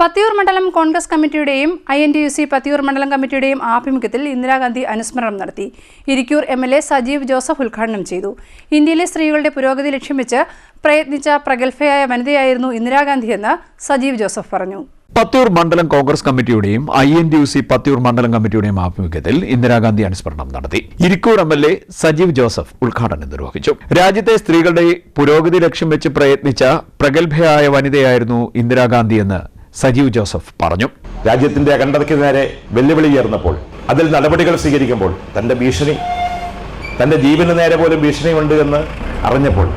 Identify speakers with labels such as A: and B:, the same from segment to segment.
A: പത്തിയൂർ മണ്ഡലം Congress കമ്മിറ്റിയുടെയും I N T U C Pathiyoor മണ്ഡലം കമ്മിറ്റിയുടെയും ആഭിമുഖ്യത്തിൽ ഇന്ദിരാഗാന്ധി അനുസ്മരണം നടത്തി. Irikkur M L A Sajeev Joseph ഉദ്ഘാടനം ചെയ്തു. ഇന്ത്യയിലെ സ്ത്രീകളുടെ പുരോഗതി ലക്ഷ്യം വെച്ച് പ്രയത്നിച്ച പ്രഗത്ഭയായ വനിതയായിരുന്നു ഇന്ദിരാഗാന്ധിയെന്ന് സജീവ് ജോസഫ് പറഞ്ഞു.
B: പത്തൂർ മണ്ഡലം Congress കമ്മിറ്റിയുടെയും I N D U C Pathoor മണ്ഡലം കമ്മിറ്റിയുടെയും ആഭിമുഖ്യത്തിൽ ഇന്ദിരാഗാന്ധി അനുസ്മരണം നടത്തി. Irikkur M L A Sajeev Joseph ഉദ്ഘാടനം നിർവഹിച്ചു. രാജ്യത്തെ സ്ത്രീകളുടെ പുരോഗതി ലക്ഷ്യം വെച്ച് പ്രയത്നിച്ച പ്രഗത്ഭയായ വനിതയായിരുന്നു ഇന്ദിരാഗാന്ധി എന്ന് സജീവ് ജോസഫ് പറഞ്ഞു.
C: രാജ്യത്തിന്റെ അഖണ്ഡതയ്ക്ക് നേരെ വെല്ലുവിളി ഉയർന്നപ്പോൾ അതിൽ നടപടികൾ സ്വീകരിക്കുമ്പോൾ തന്റെ ഭീഷണി തന്റെ ജീവന് നേരെ പോലും ഭീഷണിയുണ്ട് എന്ന് അറിഞ്ഞപ്പോൾ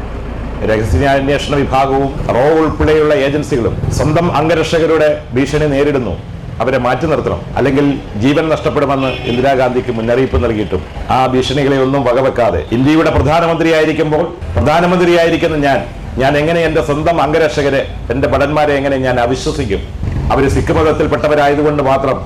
C: രഹസ്യാന്വേഷണ വിഭാഗവും റോ ഉൾപ്പെടെയുള്ള ഏജൻസികളും സ്വന്തം അംഗരക്ഷകരുടെ ഭീഷണി നേരിടുന്നു. അവരെ മാറ്റി നിർത്തണം. അല്ലെങ്കിൽ ജീവൻ നഷ്ടപ്പെടുമെന്ന് ഇന്ദിരാഗാന്ധിക്ക് മുന്നറിയിപ്പ് നൽകിയിട്ടും ആ ഭീഷണികളെ ഒന്നും വകവെക്കാതെ ഇന്ത്യയുടെ പ്രധാനമന്ത്രിയായിരിക്കുമ്പോൾ പ്രധാനമന്ത്രിയായിരിക്കുന്ന ഞാൻ ഞാൻ എങ്ങനെ എന്റെ സ്വന്തം അംഗരക്ഷകരെ എന്റെ ഭടന്മാരെ എങ്ങനെ ഞാൻ അവിശ്വസിക്കും? അവർ സിഖ് മതത്തിൽപ്പെട്ടവരായതുകൊണ്ട് മാത്രം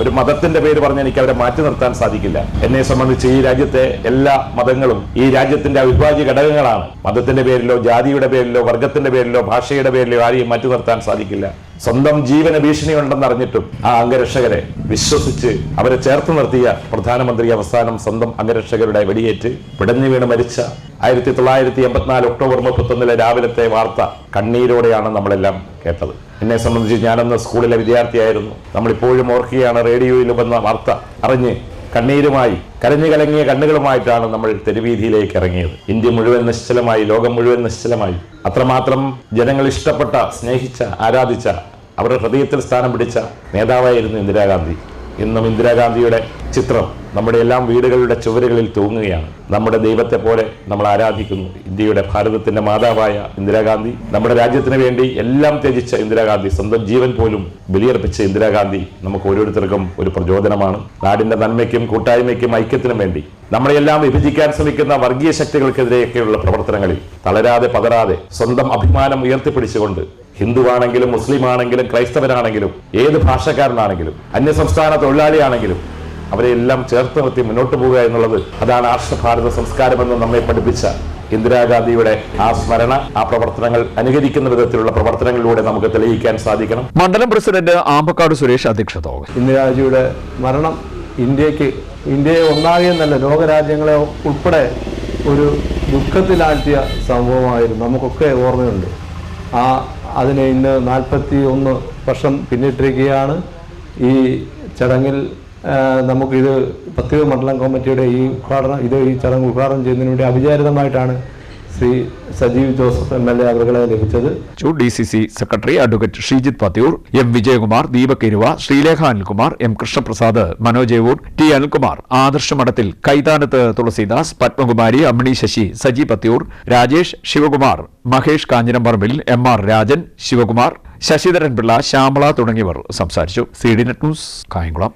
C: ഒരു മതത്തിന്റെ പേര് പറഞ്ഞ് എനിക്ക് അവരെ മാറ്റി നിർത്താൻ സാധിക്കില്ല. എന്നെ സംബന്ധിച്ച് ഈ രാജ്യത്തെ എല്ലാ മതങ്ങളും ഈ രാജ്യത്തിന്റെ അവിഭാജ്യ ഘടകങ്ങളാണ്. മതത്തിന്റെ പേരിലോ ജാതിയുടെ പേരിലോ വർഗത്തിന്റെ പേരിലോ ഭാഷയുടെ പേരിലോ ആരെയും മാറ്റി നിർത്താൻ സാധിക്കില്ല. സ്വന്തം ജീവന ഭീഷണിയുണ്ടെന്ന് അറിഞ്ഞിട്ടും ആ അംഗരക്ഷകരെ വിശ്വസിച്ച് അവരെ ചേർത്ത് നിർത്തിയ പ്രധാനമന്ത്രി അവസാനം സ്വന്തം അംഗരക്ഷകരുടെ വെടിയേറ്റ് പിടഞ്ഞു വീണ് മരിച്ച ആയിരത്തി തൊള്ളായിരത്തി എൺപത്തിനാല് ഒക്ടോബർ മുപ്പത്തൊന്നിലെ രാവിലത്തെ വാർത്ത കണ്ണീരോടെയാണ് നമ്മളെല്ലാം കേട്ടത്. എന്നെ സംബന്ധിച്ച് ഞാനന്ന് സ്കൂളിലെ വിദ്യാർത്ഥിയായിരുന്നു. നമ്മളിപ്പോഴും ഓർക്കുകയാണ് റേഡിയോയിൽ വന്ന വാർത്ത അറിഞ്ഞ് കണ്ണീരുമായി കരഞ്ഞു കലങ്ങിയ കണ്ണുകളുമായിട്ടാണ് നമ്മൾ തെരുവീതിയിലേക്ക് ഇറങ്ങിയത്. ഇന്ത്യ മുഴുവൻ നിശ്ചലമായി ലോകം മുഴുവൻ നിശ്ചലമായി. അത്രമാത്രം ജനങ്ങൾ ഇഷ്ടപ്പെട്ട സ്നേഹിച്ച ആരാധിച്ച അവരുടെ ഹൃദയത്തിൽ സ്ഥാനം പിടിച്ച നേതാവായിരുന്നു ഇന്ദിരാഗാന്ധി. ഇന്നും ഇന്ദിരാഗാന്ധിയുടെ ചിത്രം നമ്മുടെ എല്ലാം വീടുകളുടെ ചുവരുകളിൽ തൂങ്ങുകയാണ്. നമ്മുടെ ദൈവത്തെ പോലെ നമ്മൾ ആരാധിക്കുന്നു. ഇന്ത്യയുടെ ഭാരതത്തിന്റെ മാതാവായ ഇന്ദിരാഗാന്ധി നമ്മുടെ രാജ്യത്തിന് വേണ്ടി എല്ലാം ത്യജിച്ച ഇന്ദിരാഗാന്ധി സ്വന്തം ജീവൻ പോലും ബലിയർപ്പിച്ച ഇന്ദിരാഗാന്ധി നമുക്ക് ഓരോരുത്തർക്കും ഒരു പ്രചോദനമാണ്. നാടിന്റെ നന്മയ്ക്കും കൂട്ടായ്മയ്ക്കും ഐക്യത്തിനും വേണ്ടി നമ്മളെല്ലാം വിഭജിക്കാൻ ശ്രമിക്കുന്ന വർഗീയ ശക്തികൾക്കെതിരെയൊക്കെയുള്ള പ്രവർത്തനങ്ങളിൽ തളരാതെ പതരാതെ സ്വന്തം അഭിമാനം ഉയർത്തിപ്പിടിച്ചുകൊണ്ട് ഹിന്ദുവാണെങ്കിലും മുസ്ലിം ആണെങ്കിലും ക്രൈസ്തവനാണെങ്കിലും ഏത് ഭാഷക്കാരനാണെങ്കിലും അന്യസംസ്ഥാന തൊഴിലാളിയാണെങ്കിലും അവരെ എല്ലാം ചേർത്ത് നിർത്തി മുന്നോട്ട് പോവുക എന്നുള്ളത് അതാണ് ആർഷഭാരത സംസ്കാരമെന്ന് നമ്മെ പഠിപ്പിച്ച ഇന്ദിരാഗാന്ധിയുടെ ആ സ്മരണ ആ പ്രവർത്തനങ്ങൾ അനുകരിക്കുന്ന വിധത്തിലുള്ള പ്രവർത്തനങ്ങളിലൂടെ നമുക്ക് തെളിയിക്കാൻ സാധിക്കണം.
B: മണ്ഡലം പ്രസിഡന്റ് ആമ്പക്കാട് സുരേഷ് അധ്യക്ഷത
D: ഇന്ദിരാജിയുടെ മരണം ഇന്ത്യയ്ക്ക് ഇന്ത്യയെ ഒന്നാകെ എന്നല്ല ലോകരാജ്യങ്ങളെ ഉൾപ്പെടെ ഒരു ദുഃഖത്തിലാഴ്ത്തിയ സംഭവമായിരുന്നു. നമുക്കൊക്കെ ഓർമ്മയുണ്ട്. ആ അതിന് ഇന്ന് നാൽപ്പത്തി ഒന്ന് വർഷം പിന്നിട്ടിരിക്കുകയാണ്. ഈ ചടങ്ങിൽ നമുക്കിത് പത്തിക മണ്ഡലം കമ്മിറ്റിയുടെ ഈ ഉദ്ഘാടനം ഇത് ഈ ചടങ്ങ് ഉദ്ഘാടനം ചെയ്യുന്നതിന് വേണ്ടി അവിചാരിതമായിട്ടാണ് Shri Sajeev Joseph M L A അവരുകളെ ലഭിച്ചത്.
B: D C C secretary advocate Sheejith Pathiyoor M Vijayakumar Deepak Eruva Sreelekha Anilkumar M Krishnaprasad Manoj Evoor T Anilkumar Adarsha Madathil Kaithanath Thulasidas Padmakumari Ammini Sasi Saji Pathiyoor Rajesh Sivakumar Mahesh Kanjiramparambil M R Rajan Sivakumar Sasidharan Pillai Shyamala തുടങ്ങിയവർ സംസാരിച്ചു. C D net news Kayamkulam.